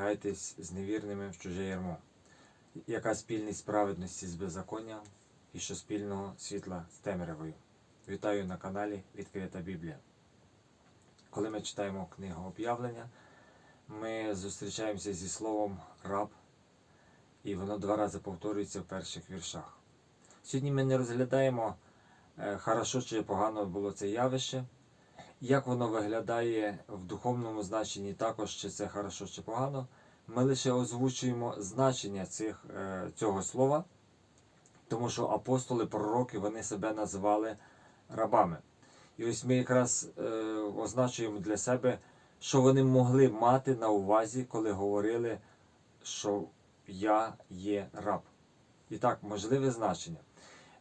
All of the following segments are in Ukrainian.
впрягайтесь з невірними в чуже ярмо. Яка спільність праведності з беззаконням і що спільного світла з темрявою. Вітаю на каналі Відкрита Біблія. Коли ми читаємо книгу об'явлення, ми зустрічаємося зі словом раб, і воно два рази повторюється в перших віршах. Сьогодні ми не розглядаємо, е, хорошо чи погано було це явище, як воно виглядає в духовному значенні також, чи це хорошо чи погано. Ми лише озвучуємо значення цих, е, цього слова, тому що апостоли, пророки, вони себе називали рабами. І ось ми якраз е, означуємо для себе, що вони могли мати на увазі, коли говорили, що я є раб. І так, можливе значення.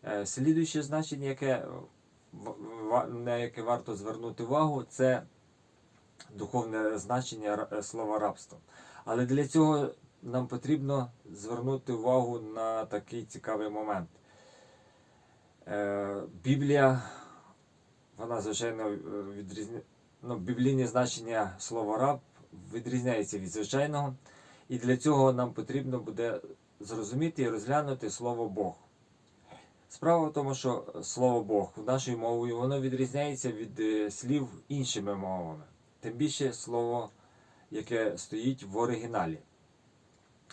Е, слідуюче значення, яке, на яке варто звернути увагу, це духовне значення е, слова рабство. Але для цього нам потрібно звернути увагу на такий цікавий момент. Е, Біблія, вона, звичайно, відрізняє, ну, біблійне значення слова раб відрізняється від звичайного. І для цього нам потрібно буде зрозуміти і розглянути слово Бог. Справа в тому, що слово Бог нашою мовою воно відрізняється від е, слів іншими мовами. Тим більше слово, яке стоїть в оригіналі.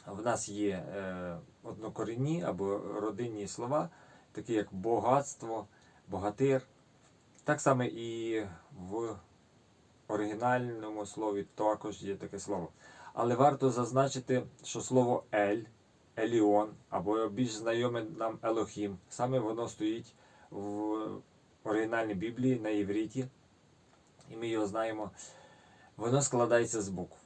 В нас є е, однокорінні або родинні слова, такі як богатство, богатир. Так само і в оригінальному слові також є таке слово. Але варто зазначити, що слово Ель, Еліон, або більш знайоме нам Елохім, саме воно стоїть в оригінальній Біблії на євриті, і ми його знаємо, воно складається з букв.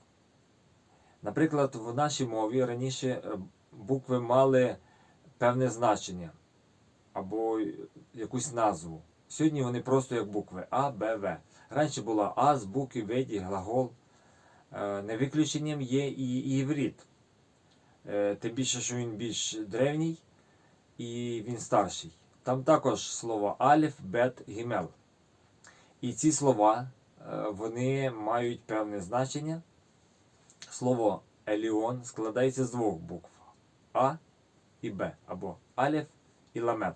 Наприклад, в нашій мові раніше е, букви мали певне значення або якусь назву. Сьогодні вони просто як букви А, Б, В. Раніше була А з букви, виді, глагол. Е, Не виключенням є і іврит. Е, Тим більше, що він більш древній і він старший. Там також слово аліф, бет, гімел. І ці слова е, вони мають певне значення. Слово еліон складається з двох букв А і Б, або аліф і ламет.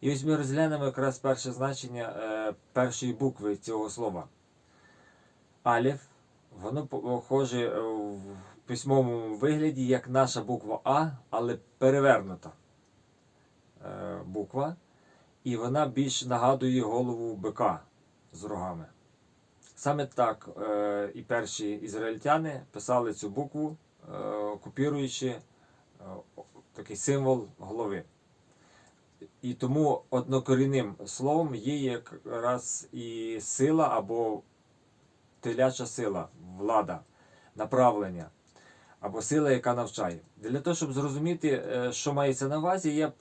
І ось ми розглянемо якраз перше значення е, першої букви цього слова. Аліф, воно похоже в письмовому вигляді як наша буква А, але перевернута е, буква. І вона більш нагадує голову бика з рогами. Саме так е, і перші ізраїльтяни писали цю букву, е, копіруючи такий символ голови. І тому однокорінним словом є якраз і сила або теляча сила, влада, направлення, або сила, яка навчає. Для того, щоб зрозуміти, е, що мається на увазі, я е,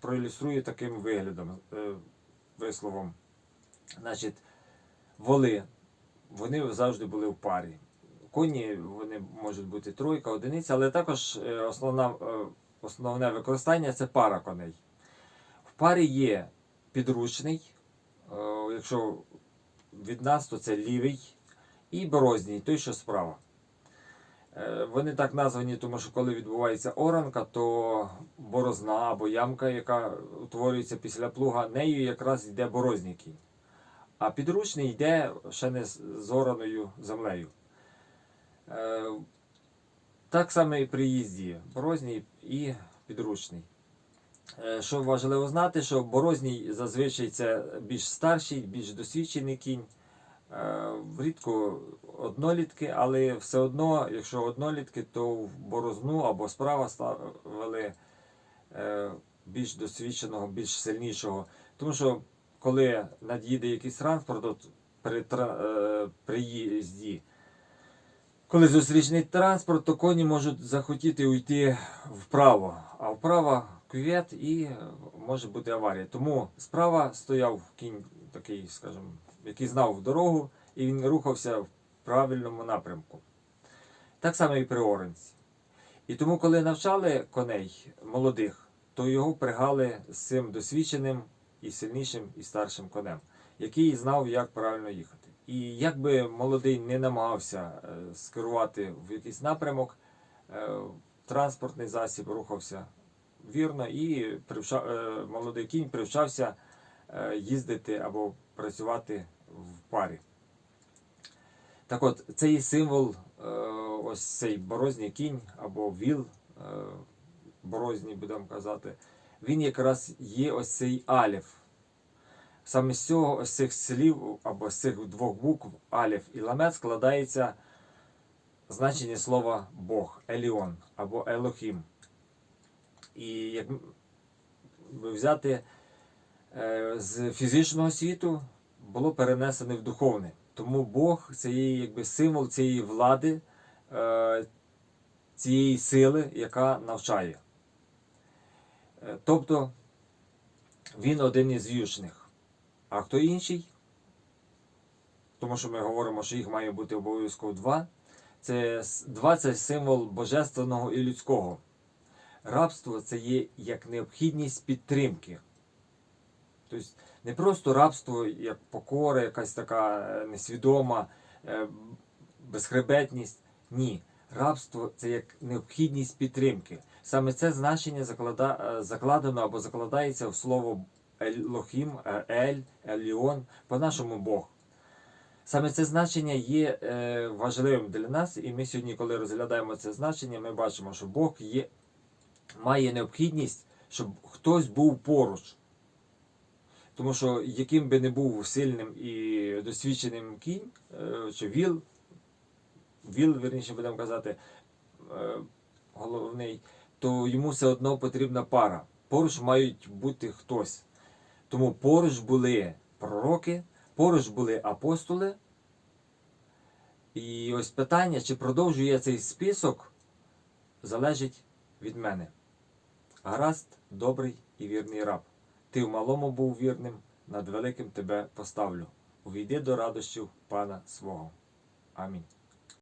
проілюструю таким виглядом, е, висловом. Значить, воли, вони завжди були в парі. Коні вони можуть бути тройка, одиниця, але також основна, основне використання це пара коней. В парі є підручний, якщо від нас, то це лівий, і борозній, той, що справа. Е, Вони так названі, тому що коли відбувається оранка, то борозна або ямка, яка утворюється після плуга, нею якраз йде борозній кінь. А підручний йде ще не з ораною землею. Е, Так само і при їзді. Борозній і підручний. Е, Що важливо знати, що борозній зазвичай це більш старший, більш досвідчений кінь. Е, Рідко однолітки, але все одно, якщо однолітки, то в борозну або справа ставили е, більш досвідченого, більш сильнішого. Тому що коли над'їде якийсь транспорт от при е, приїзді, коли зустрічний транспорт, то коні можуть захотіти уйти вправо, а вправо кювет і е, може бути аварія. Тому справа стояв кінь такий, скажімо, який знав дорогу, і він рухався в правильному напрямку. Так само і при оранці. І тому, коли навчали коней молодих, то його впрягали з цим досвідченим і сильнішим і старшим конем, який знав, як правильно їхати. І як би молодий не намагався е, скерувати в якийсь напрямок, е, транспортний засіб рухався вірно, і е, молодий кінь привчався їздити або працювати в парі. Так от, це і символ, е, ось цей борозній кінь або віл, е, борозній, будемо казати, він якраз є ось цей аліф. Саме з цього ось цих слів або з цих двох букв аліф і ламет складається значення слова Бог, Еліон або Елохім. І як взяти е, з фізичного світу, було перенесене в духовне. Тому Бог це є якби символ цієї влади, е, цієї сили, яка навчає. Е, Тобто він один із вічних. А хто інший? Тому що ми говоримо, що їх має бути обов'язково два. Це два це символ божественного і людського. Рабство це є як необхідність підтримки. Тобто не просто рабство як покора, якась така е, несвідома е, безхребетність. Ні. Рабство це як необхідність підтримки. Саме це значення заклада, е, закладено або закладається в слово Елохім, Ель, Еліон, по-нашому Бог. Саме це значення є важливим для нас, і ми сьогодні, коли розглядаємо це значення, ми бачимо, що Бог є, має необхідність, щоб хтось був поруч. Тому що яким би не був сильним і досвідченим кінь, е, чи віл, віл, верніше будемо казати, е, головний, то йому все одно потрібна пара. Поруч мають бути хтось. Тому поруч були пророки, поруч були апостоли. І ось питання, чи продовжує цей список, залежить від мене. Гаразд, добрий і вірний раб. Ти в малому був вірним, над великим тебе поставлю. Увійди до радощів пана свого. Амінь.